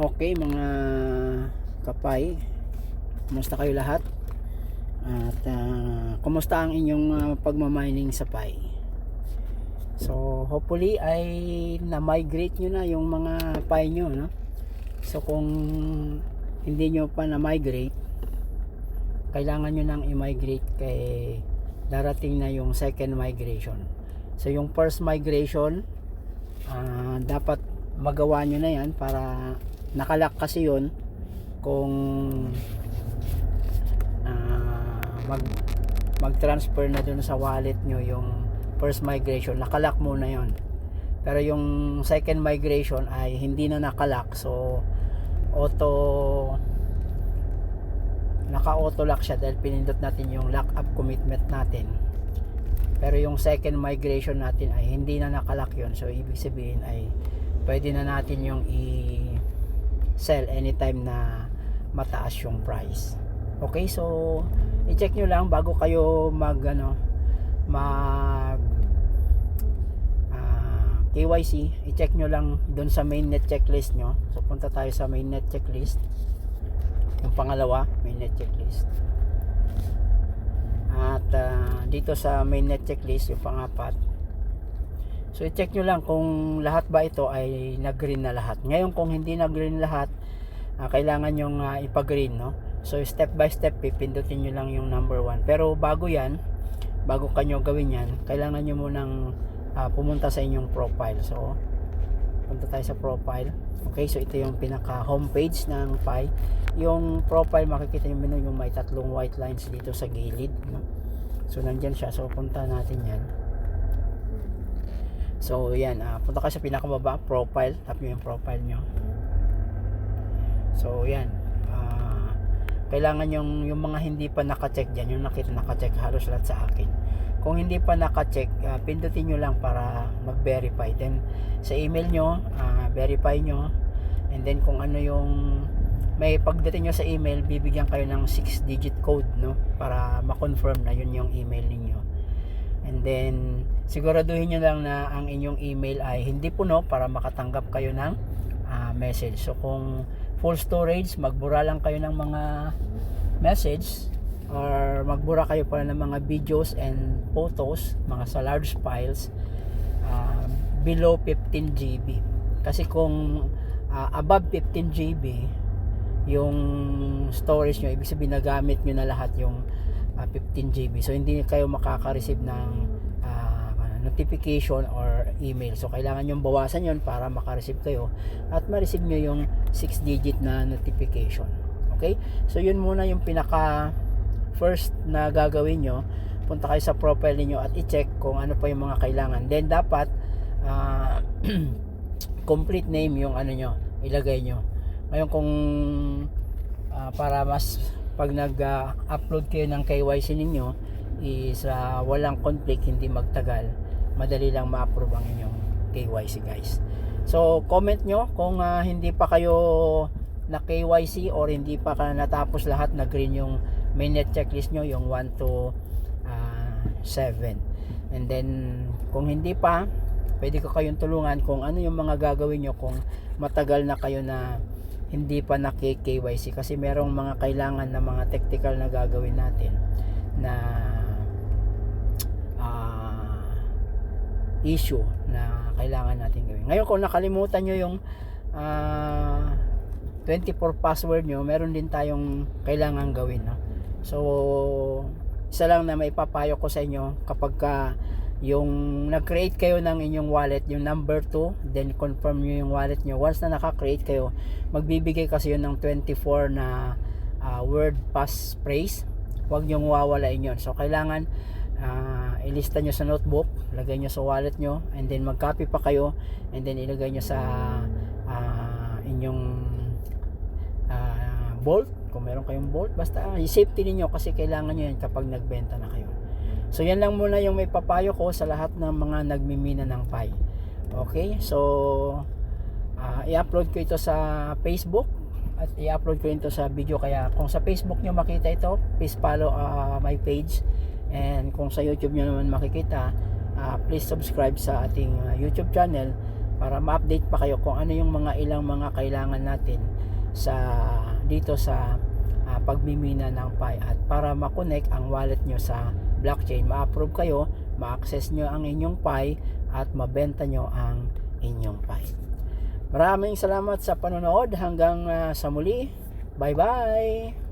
Okay mga kapay, kumusta kayo lahat? At ah, kumusta ang inyong ah, pagmamining sa Pi? So hopefully ay na-migrate nyo na yung mga Pi nyo. No? So kung hindi nyo pa na-migrate, kailangan nyo nang i-migrate kay darating na yung second migration. So yung first migration, ah, dapat magawa nyo na yan para nakalak kasi yun kung ah, mag mag-transfer na dun sa wallet nyo yung first migration nakalak muna yon pero yung second migration ay hindi na nakalak so auto naka auto lock siya dahil pinindot natin yung lock up commitment natin. Pero yung second migration natin ay hindi na nakalock yun so ibig sabihin ay pwede na natin yung i sell anytime na mataas yung price. Okay so i-check nyo lang bago kayo mag ano mag ah, KYC i-check nyo lang dun sa mainnet checklist nyo. So punta tayo sa mainnet checklist. Yung pangalawa mainnet checklist. At ah, dito sa mainnet checklist yung pangapat so i-check nyo lang kung lahat ba ito ay nag-green na lahat. Ngayon kung hindi nag-green lahat ah, kailangan yung ah, ipag-green no? So step by step pipindutin nyo lang yung number 1 pero bago yan bago kanyo gawin yan kailangan nyo munang ah, pumunta sa inyong profile. So punta tayo sa profile. Okay so ito yung pinaka homepage ng Pi. Yung profile makikita nyo menu yung may tatlong white lines dito sa gilid no? so nandyan siya. So punta natin yan so yan ah, punta kayo sa pinakababa profile. Tap nyo yung profile nyo. So yan ah, kailangan yung yung mga hindi pa naka-check dyan yung nakita naka-check halos lahat sa akin. Kung hindi pa naka-check ah, pindutin nyo lang para mag-verify. Then sa email nyo ah, verify nyo. And then kung ano yung may pagdating nyo sa email bibigyan kayo ng 6 digit code no? Para ma-confirm na yun yung email ninyo and then siguraduhin nyo lang na ang inyong email ay hindi puno para makatanggap kayo ng ah, message. So kung full storage magbura lang kayo ng mga message or magbura kayo pala ng mga videos and photos mga sa large files ah, below 15 GB kasi kung ah, above 15 GB yung storage nyo ibig sabihin nagamit nyo na lahat yung ah, 15 GB so hindi kayo makaka-receive ng ah, notification or email. So kailangan yung bawasan yon para maka-receive kayo at ma-receive nyo yung 6 digit na notification. Okay? So yun muna yung pinaka first na gagawin nyo. Punta kayo sa profile niyo at i-check kung ano pa yung mga kailangan. Then dapat ah, complete name yung ano nyo ilagay nyo. Ngayon kung ah, para mas pag nag-upload kayo ng KYC ninyo is ah, walang conflict hindi magtagal. Madali lang ma-approve ang inyong KYC guys. So comment nyo kung ah, hindi pa kayo na KYC or hindi pa ka natapos lahat na green yung mainnet checklist nyo yung 1 to ah, 7 and then kung hindi pa pwede ko kayong tulungan kung ano yung mga gagawin nyo kung matagal na kayo na hindi pa na KYC kasi merong mga kailangan na mga technical na gagawin natin na ah, issue na kailangan natin gawin. Ngayon kung nakalimutan nyo yung ah, 24 password nyo, meron din tayong kailangan gawin. No? So, isa lang na maipapayo ko sa inyo kapag ka yung nag-create kayo ng inyong wallet, yung number 2, then confirm nyo yung wallet nyo. Once na naka-create kayo, magbibigay kasi yun ng 24 na ah, word passphrase. Huwag nyo wawalain yun. So, kailangan ah, ilista nyo sa notebook, lagay nyo sa wallet nyo, and then mag-copy pa kayo, and then ilagay nyo sa ah, inyong ah, bolt, kung meron kayong bolt, basta i-safety ninyo kasi kailangan nyo yan kapag nagbenta na kayo. So yan lang muna yung may papayo ko sa lahat ng mga nagmimina ng Pi. Okay? So ah, i-upload ko ito sa Facebook at i-upload ko ito sa video kaya kung sa Facebook nyo makita ito, please follow ah, my page and kung sa YouTube nyo naman makikita, ah, please subscribe sa ating ah, YouTube channel para ma-update pa kayo kung ano yung mga ilang mga kailangan natin sa dito sa ah, pagmimina ng Pi at para ma-connect ang wallet nyo sa blockchain ma-approve kayo ma-access nyo ang inyong Pi at mabenta nyo ang inyong Pi. Maraming salamat sa panonood. Hanggang ah, sa muli. Bye bye